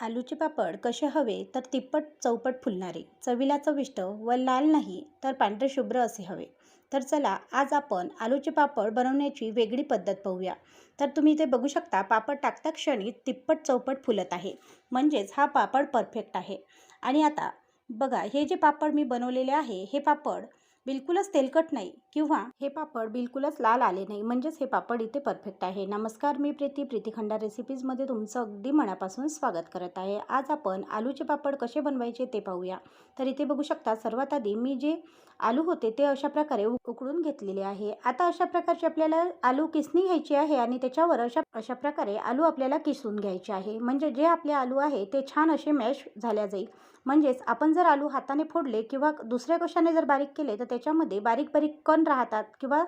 आलूचे पापड कसे हवे तर तिप्पट चौपट फुलणारे. चवीला चविष्ट व लाल नाही तर पांढरे शुभ्र असे हवे. तर चला आज आपण आलूचे पापड बनवण्याची वेगळी पद्धत पाहूया. तर तुम्ही इथे बघू शकता पापड टाकता क्षणी तिप्पट चौपट फुलत आहे. म्हणजेच हा पापड परफेक्ट आहे. आणि आता बघा हे जे पापड मी बनवलेले आहे हे पापड बिलकुलच तेलकट नाही किंवा हे पापड बिलकुलच लाल आले नाही. म्हणजेच हे पापड इथे परफेक्ट आहे. नमस्कार मी प्रीती. प्रीती खंडा रेसिपीजमध्ये तुमचं अगदी मनापासून स्वागत करत आहे. आज आपण आलूचे पापड कसे बनवायचे ते पाहूया. तर इथे बघू शकता सर्वात आधी मी जे आलू होते ते अशा प्रकारे उकडून घेतलेले आहे. आता अशा प्रकारचे आपल्याला आलू किसणी घ्यायची आहे आणि त्याच्यावर अशा अशा प्रकारे आलू आपल्याला किसून घ्यायचे आहे. म्हणजे जे आपले आलू आहे ते छान असे मॅश झाल्या जाईल. म्हणजेच आपण जर आलू हाताने फोडले किंवा दुसऱ्या कशाने जर बारीक केले तर त्याच्यामध्ये बारीक बारीक कण राहतात किंवा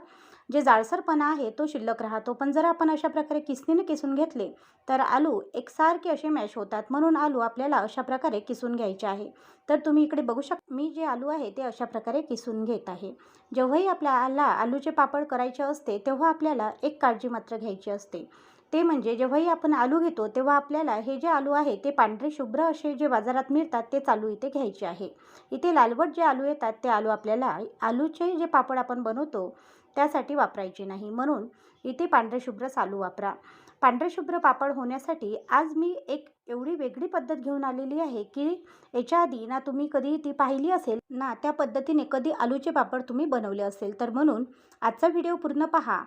जे जाळसरपणा आहे तो शिल्लक राहतो. पण जर आपण अशा प्रकारे किसणीने किसून घेतले तर आलू एकसारखे असे मॅश होतात. म्हणून आलू आपल्याला अशा प्रकारे किसून घ्यायचे आहे. तर तुम्ही इकडे बघू शकता मी जे आलू आहे ते अशा प्रकारे किसून घेत आहे. जेव्हाही आपल्याला आलूचे पापड करायचे असते तेव्हा आपल्याला एक काळजी मात्र घ्यायची असते. ते म्हणजे जेव्हाही आपण आलू घेतो तेव्हा आपल्याला हे जे आलू आहे ते पांढरे शुभ्र असे जे बाजारात मिळतात ते आलू इथे घ्यायचे आहे. इथे लालवट जे आलू येतात ते आलू आपल्याला आलूचे जे पापड आपण बनवतो त्यासाठी वापरायचे नाही. म्हणून इथे पांढरे शुभ्रच आलू वापरा. पांढरे शुभ्र पापड होण्यासाठी आज मी एक एवढी वेगळी पद्धत घेऊन आलेली आहे की याच्या आधी ना तुम्ही कधी ती पाहिली असेल ना त्या पद्धतीने कधी आलूचे पापड तुम्ही बनवले असेल. तर म्हणून आजचा व्हिडिओ पूर्ण पहा.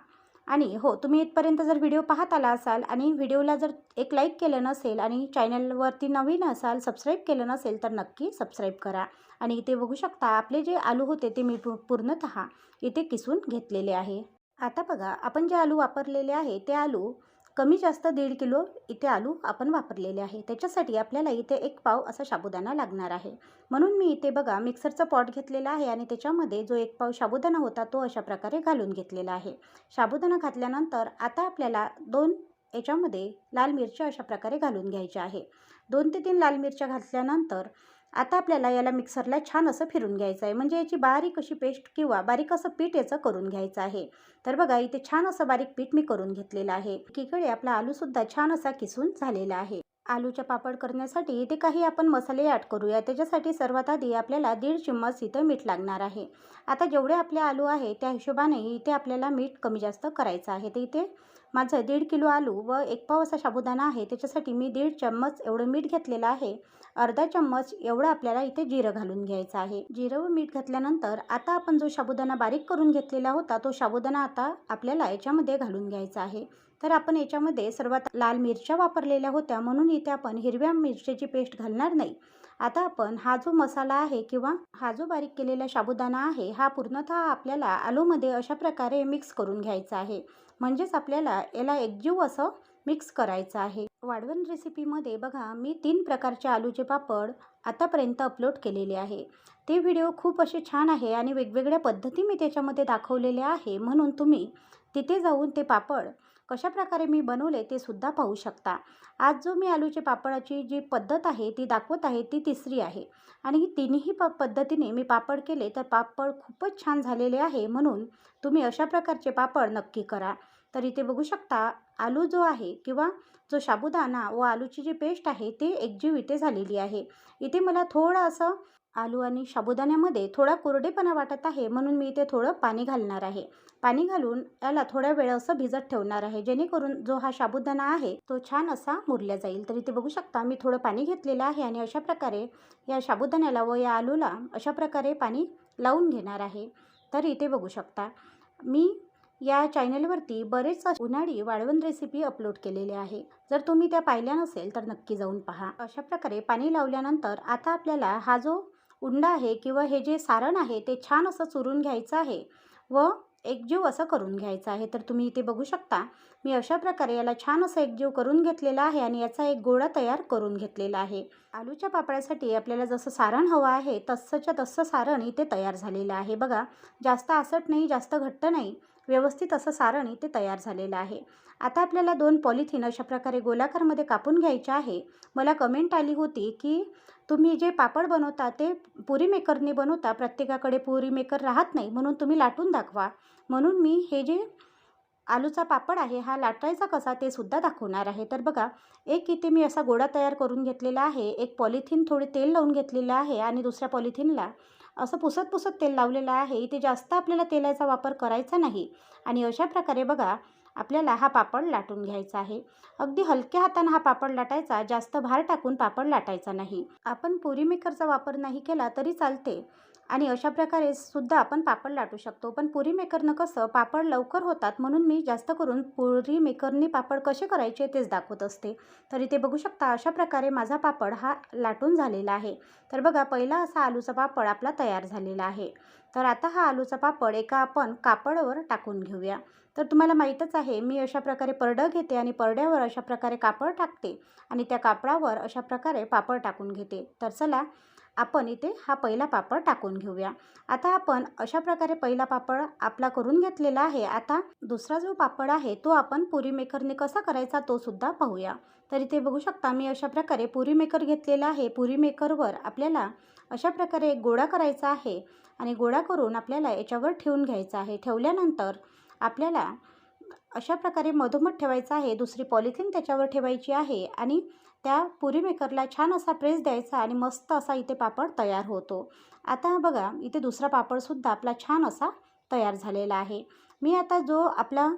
आणि हो तुम्ही इथपर्यंत जर व्हिडिओ पाहत आला असाल आणि व्हिडिओला जर एक लाईक केलं नसेल आणि चॅनलवरती नवीन असाल सबस्क्राईब केलं नसेल तर नक्की सबस्क्राईब करा. आणि इथे बघू शकता आपले जे आलू होते ते मी पू- पूर्णतः इथे किसून घेतलेले आहे. आता बघा आपण जे आलू वापरलेले आहे ते आलू कमी जास्त दीड किलो इथे आलू आपण वापरलेले आहे. त्याच्यासाठी आपल्याला इथे एक पाव असा साबुदाणा लागणार आहे. म्हणून मी इथे बघा मिक्सरचा पॉट घेतलेला आहे आणि त्याच्यामध्ये जो एक पाव साबुदाणा होता तो अशा प्रकारे घालून घेतलेला आहे. साबुदाणा घातल्यानंतर आता आपल्याला दोन याच्यामध्ये लाल मिरच्या अशा प्रकारे घालून घ्यायच्या आहे. दोन ते तीन लाल मिरच्या घातल्यानंतर आता आपल्याला याला मिक्सरला छान असं फिरून घ्यायचं आहे. म्हणजे याची बारीक अशी पेस्ट किंवा बारीक असं पीठ याचं करून घ्यायचं आहे. तर बघा इथे छान असं बारीक पीठ मी करून घेतलेलं आहे. एकीकडे आपला आलूसुद्धा छान असा किसून झालेला आहे. आलूच्या पापड करण्यासाठी इथे काही आपण मसाले ॲड करूया. त्याच्यासाठी सर्वात आधी आपल्याला दीड चम्मच इथं मीठ लागणार आहे. आता जेवढे आपले आलू आहे त्या हिशोबाने इथे आपल्याला मीठ कमी जास्त करायचं आहे. तर इथे माझं दीड किलो आलू व एक पाव असा साबुदाणा आहे. त्याच्यासाठी मी दीड चम्मच एवढं मीठ घेतलेलं आहे. अर्धा चम्मच एवढं आपल्याला इथे जिरं घालून घ्यायचं आहे. जिरं व मीठ घातल्यानंतर आता आपण जो साबुदाणा बारीक करून घेतलेला होता तो साबुदाणा आता आपल्याला याच्यामध्ये घालून घ्यायचा आहे. तर आपण याच्यामध्ये सर्वात लाल मिरच्या वापरलेल्या होत्या म्हणून इथे आपण हिरव्या मिरच्याची पेस्ट घालणार नाही. आता आपण हा जो मसाला आहे किंवा हा जो बारीक केलेला साबुदाणा आहे हा पूर्णतः आपल्याला आलूमध्ये अशा प्रकारे मिक्स करून घ्यायचा आहे. म्हणजेच आपल्याला याला एकजीव असं मिक्स करायचं आहे. वाढवण रेसिपीमध्ये बघा मी तीन प्रकारचे आलूचे पापड आतापर्यंत अपलोड केलेले आहे. ते व्हिडिओ खूप असे छान आहे आणि वेगवेगळ्या पद्धती मी त्याच्यामध्ये दाखवलेल्या आहे म्हणून तुम्ही तिथे जाऊन ते पापड कशा प्रकारे मी बनवले ते सुद्धा पाहू शकता. आज जो मी आलूचे पापडाची जी पद्धत आहे ती दाखवत आहे ती तिसरी आहे. आणि ही तिन्ही प पद्धतीने मी पापड केले तर पापड खूपच छान झालेले आहे म्हणून तुम्ही अशा प्रकारचे पापड नक्की करा. तर इथे बघू शकता आलू जो आहे किंवा जो साबुदाणा व आलूची जी पेस्ट आहे ते एकजीव इथे झालेली आहे. इथे मला थोडं असं आलू आणि साबुदाण्यामध्ये थोडा कोरडेपणा वाटत आहे म्हणून मी इथे थोडं पाणी घालणार आहे. पाणी घालून याला थोड्या वेळ असं भिजत ठेवणार आहे जेणेकरून जो हा साबुदाणा आहे तो छान असा मुरल्या जाईल. तर इथे बघू शकता मी थोडं पाणी घेतलेलं आहे आणि अशा प्रकारे या साबुदाण्याला व या आलूला अशा प्रकारे पाणी लावून घेणार आहे. तर इथे बघू शकता मी या चॅनलवरती बरेच उन्हाळी वाळवण रेसिपी अपलोड केलेले आहे. जर तुम्ही त्या पाहिल्या नसेल तर नक्की जाऊन पहा. अशा प्रकारे पाणी लावल्यानंतर आता आपल्याला हा जो उंडा आहे किंवा हे जे सारण आहे ते छान असं चुरून घ्यायचं आहे व एकजीव असं करून घ्यायचं आहे. तर तुम्ही इथे बघू शकता मी अशा प्रकारे याला छान असं एकजीव करून घेतलेला आहे आणि याचा एक गोळा तयार करून घेतलेला आहे. आलूच्या पापड्यासाठी आपल्याला जसं सारण हवं आहे तसंच्या तसं सारण इथे तयार झालेलं आहे. बघा जास्त आसट नाही जास्त घट्ट नाही. व्यवस्थित असं सारण इथे तयार झालेलं आहे. आता आपल्याला दोन पॉलिथिन अशा प्रकारे गोलाकारमध्ये कापून घ्यायचे आहे. मला कमेंट आली होती की तुम्ही जे पापड बनवता ते पुरी मेकरने बनवता प्रत्येकाकडे पुरी मेकर राहत नाही म्हणून तुम्ही लाटून दाखवा. म्हणून मी हे जे आलूचा पापड आहे हा लाटायचा कसा ते सुद्धा दाखवणार आहे. तर बघा एक इथे मी असा गोळा तयार करून घेतलेला आहे. एक पॉलिथिन थोडे तेल लावून घेतलेलं आहे आणि दुसऱ्या पॉलिथिनला असं पुसत पुसत तेल लावलेलं आहे. इथे जास्त आपल्याला तेलाचा वापर करायचा नाही. आणि अशा प्रकारे बघा आपल्याला हा पापड लाटून घ्यायचा आहे. अगदी हलक्या हातानं हा पापड लाटायचा जास्त भार टाकून पापड लाटायचा नाही. आपण पुरी मेकरचा वापर नाही केला तरी चालते. आणि अशा प्रकारे सुद्धा आपण पापड लाटू शकतो. पण पुरी मेकरनं कसं पापड लवकर होतात म्हणून मी जास्त करून पुरी मेकरनी पापड कसे करायचे तेच दाखवत असते. तर इथे बघू शकता अशा प्रकारे माझा पापड हा लाटून झालेला आहे. तर बघा पहिला असा आलूचा पापड आपला तयार झालेला आहे. तर आता हा आलूचा पापड एका आपण कापडावर टाकून घेऊया. तर तुम्हाला माहीतच आहे मी अशा प्रकारे परडं घेते आणि परड्यावर अशा प्रकारे कापड टाकते आणि त्या कापडावर अशा प्रकारे पापड टाकून घेते. तर चला आपण इथे हा पहिला पापड टाकून घेऊया. आता आपण अशा प्रकारे पहिला पापड आपला करून घेतलेला आहे. आता दुसरा जो पापड आहे तो आपण पुरी मेकरने कसा करायचा तो सुद्धा पाहूया. तर इथे बघू शकता मी अशा प्रकारे पुरी मेकर घेतलेला आहे. पुरी मेकरवर आपल्याला अशा प्रकारे एक गोळा करायचा आहे आणि गोळा करून आपल्याला याच्यावर ठेवून घ्यायचा आहे. ठेवल्यानंतर आपल्याला अशा प्रकारे मधोमध ठेवायचा आहे. दुसरी पॉलिथिन त्याच्यावर ठेवायची आहे आणि त्या पुरी मेकरला छान असा प्रेस द्यायचा आणि मस्त असा इथे पापड तयार होतो. आता बघा इथे दुसरा पापडसुद्धा आपला छान असा तयार झालेला आहे. मी आता जो आपला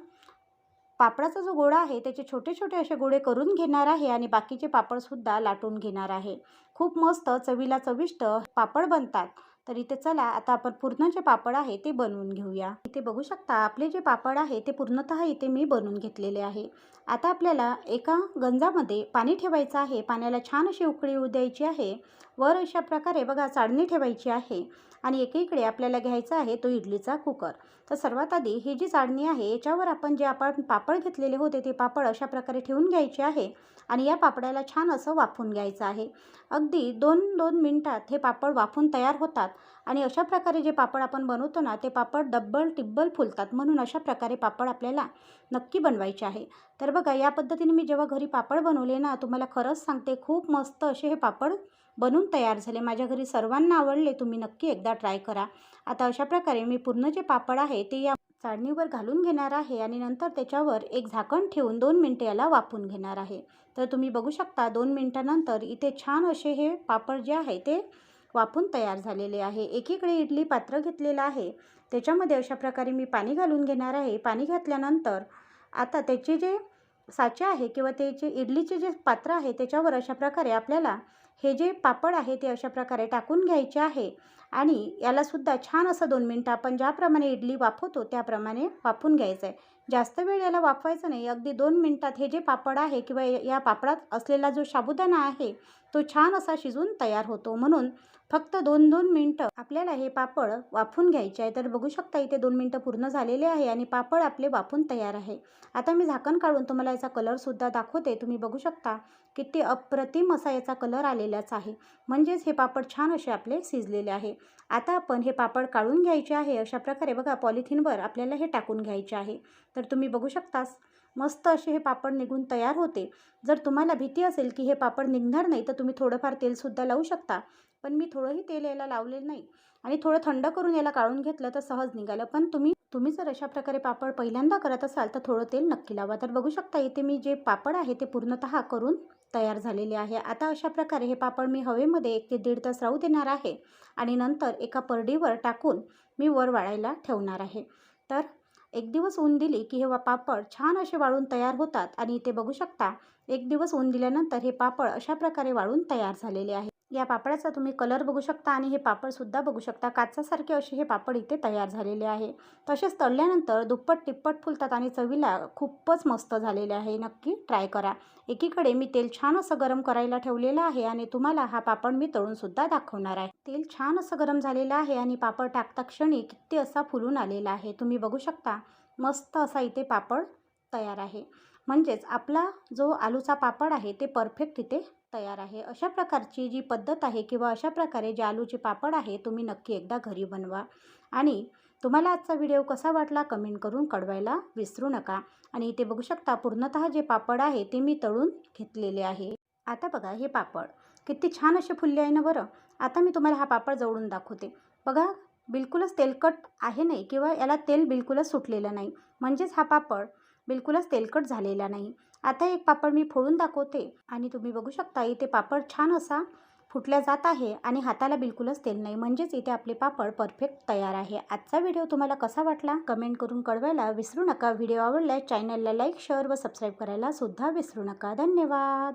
पापडाचा जो गोळा आहे त्याचे छोटे छोटे असे गोळे करून घेणार आहे आणि बाकीचे पापडसुद्धा लाटून घेणार आहे. खूप मस्त चवीला चविष्ट पापड बनतात. तर इथे चला आता आपण पूर्ण जे पापड आहे ते बनवून घेऊया. इथे बघू शकता आपले जे पापड आहे ते पूर्णतः इथे मी बनवून घेतलेले आहे. आता आपल्याला एका गंजामध्ये पाणी ठेवायचं आहे. पाण्याला छान अशी उकळी येऊ द्यायची आहे. वर अशा प्रकारे बघा चाळणी ठेवायची आहे. आणि एकीकडे आपल्याला घ्यायचा आहे तो इडलीचा कुकर. तर सर्वात आधी ही जी चाळणी आहे याच्यावर आपण जे आपण पापड घेतलेले होते ते पापड अशा प्रकारे ठेवून घ्यायचे आहे. आणि या पापडाला छान असं वाफून घ्यायचं आहे. अगदी दोन दोन मिनटात हे पापड वाफून तयार होतात आणि अशा प्रकारे जे पापड आपण बनवतो ना ते पापड डब्बल टिब्बल फुलतात म्हणून अशा प्रकारे पापड आपल्याला नक्की बनवायचे आहे. तर बघा या पद्धतीने मी जेव्हा घरी पापड बनवले ना तुम्हाला खरंच सांगते खूप मस्त असे हे पापड बनून तयार झाले. माझ्या घरी सर्वांना आवडले तुम्ही नक्की एकदा ट्राय करा. आता अशा प्रकारे मी पूर्ण जे पापड आहे ते या चाळणीवर घालून घेणार आहे आणि नंतर त्याच्यावर एक झाकण ठेवून दोन मिनटं याला वापून घेणार आहे. तर तुम्ही बघू शकता दोन मिनटानंतर इथे छान असे हे पापड जे आहे ते वापून तयार झालेले आहे. एकीकडे इडली पात्र घेतलेलं आहे. त्याच्यामध्ये अशा प्रकारे मी पाणी घालून घेणार आहे. पाणी घातल्यानंतर आता त्याचे जे साचे आहे किंवा त्याचे इडलीचे जे पात्र आहे त्याच्यावर अशा प्रकारे आपल्याला हे जे पापड आहे ते अशा प्रकारे टाकून घ्यायचे आहे. आणि यालासुद्धा छान असं दोन मिनटं आपण ज्याप्रमाणे इडली वाफवतो त्याप्रमाणे वाफून घ्यायचं आहे जास्त वेळ याला वाफवायचं नाही. अगदी दोन मिनटात हे जे पापड आहे किंवा या पापडात असलेला जो साबुदाणा आहे तो छान असा शिजून तयार होतो. म्हणून फक्त दोन दोन मिनटं आपल्याला हे पापड वाफून घ्यायचे आहे. तर बघू शकता इथे दोन मिनटं पूर्ण झालेले आहे आणि पापड आपले वाफून तयार आहे. आता मी झाकण काढून तुम्हाला याचा कलरसुद्धा दाखवते. तुम्ही बघू शकता. किती अप्रतिम असा याचा कलर आलेलाच आहे. म्हणजेच हे पापड छान असे आपले शिजलेले आहे. आता आपण हे पापड काढून घ्यायचे आहे. अशा प्रकारे बघा पॉलिथिनवर आपल्याला हे टाकून घ्यायचे आहे. तर तुम्ही बघू शकतास मस्त असे हे पापड निघून तयार होते. जर तुम्हाला भीती असेल की हे पापड निघणार नाही तर तुम्ही थोडंफार तेलसुद्धा लावू शकता. पण मी थोडंही तेल याला लावलेलं नाही. आणि थोडं थंड करून याला काढून घेतलं तर सहज निघालं. पण तुम्ही तुम्ही जर अशा प्रकारे पापड पहिल्यांदा करत असाल तर थोडं तेल नक्की लावा. तर बघू शकता इथे मी जे पापड आहे ते पूर्णतः करून तयार झालेले आहे. आता अशा प्रकारे हे पापड मी हवेमध्ये एक ते दीड तास राहू देणार आहे आणि नंतर एका परडीवर टाकून मी वर वाळायला ठेवणार आहे. तर एक दिवस ऊन दिली की हे पापड छान असे वाळून तयार होतात आणि इथे बघू शकता एक दिवस ऊन दिल्यानंतर हे पापड अशा प्रकारे वाळून तयार झालेले आहे. या पापडाचा तुम्ही कलर बघू शकता आणि हे पापडसुद्धा बघू शकता. काचासारखे असे हे पापड इथे तयार झालेले आहे. तसेच तळल्यानंतर दुप्पट तिप्पट फुलतात आणि चवीला खूपच मस्त झालेले आहे. नक्की ट्राय करा. एकीकडे मी तेल छान असं गरम करायला ठेवलेलं आहे आणि तुम्हाला हा पापड मी तळूनसुद्धा दाखवणार आहे. तेल छान असं गरम झालेलं आहे आणि पापड टाकता क्षणी किती असा फुलून आलेला आहे. तुम्ही बघू शकता. मस्त असा इथे पापड तयार आहे. म्हणजेच आपला जो आलूचा पापड आहे ते परफेक्ट इथे तयार आहे. अशा प्रकारची जी पद्धत आहे किंवा अशा प्रकारे जे आलूचे पापड आहे तुम्ही नक्की एकदा घरी बनवा. आणि तुम्हाला आजचा व्हिडिओ कसा वाटला कमेंट करून कळवायला विसरू नका. आणि इथे बघू शकता पूर्णतः जे पापड आहे ते मी तळून घेतलेले आहे. आता बघा हे पापड. किती छान असे फुलले आहे ना बरं? आता मी तुम्हाला हा पापड जवळून दाखवते. बघा बिलकुलच तेलकट आहे नाही किंवा याला तेल बिलकुलच सुटलेलं नाही. म्हणजेच हा पापड बिलकुलच तेलकट झालेला नाही. आता एक पापड मी फोडून दाखवते. आणि तुम्ही बघू शकता इथे पापड छान असा फुटल्या जात आहे आणि हाताला बिलकुलच तेल नाही. म्हणजेच इथे आपले पापड परफेक्ट तयार आहे. आजचा व्हिडिओ तुम्हाला कसा वाटला? कमेंट करून कळवायला विसरू नका. व्हिडिओ आवडल्यास चॅनलला लाईक शेअर व सबस्क्राईब करायला सुद्धा विसरू नका. धन्यवाद!